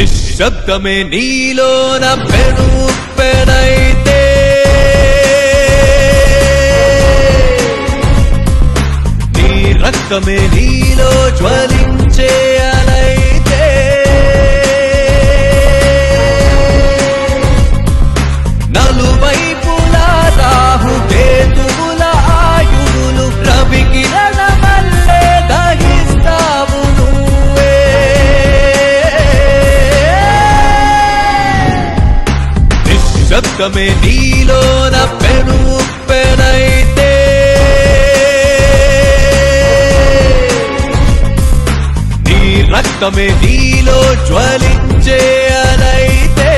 నిశ్శబ్దమే నీలోన పెను పెనైతే నీ రక్తమే నీలో జ్వలించే నిశ్శబ్దమే నీలోన పెను పెనైతే. నీ రక్తమే నీలో జ్వలించే అనైతే.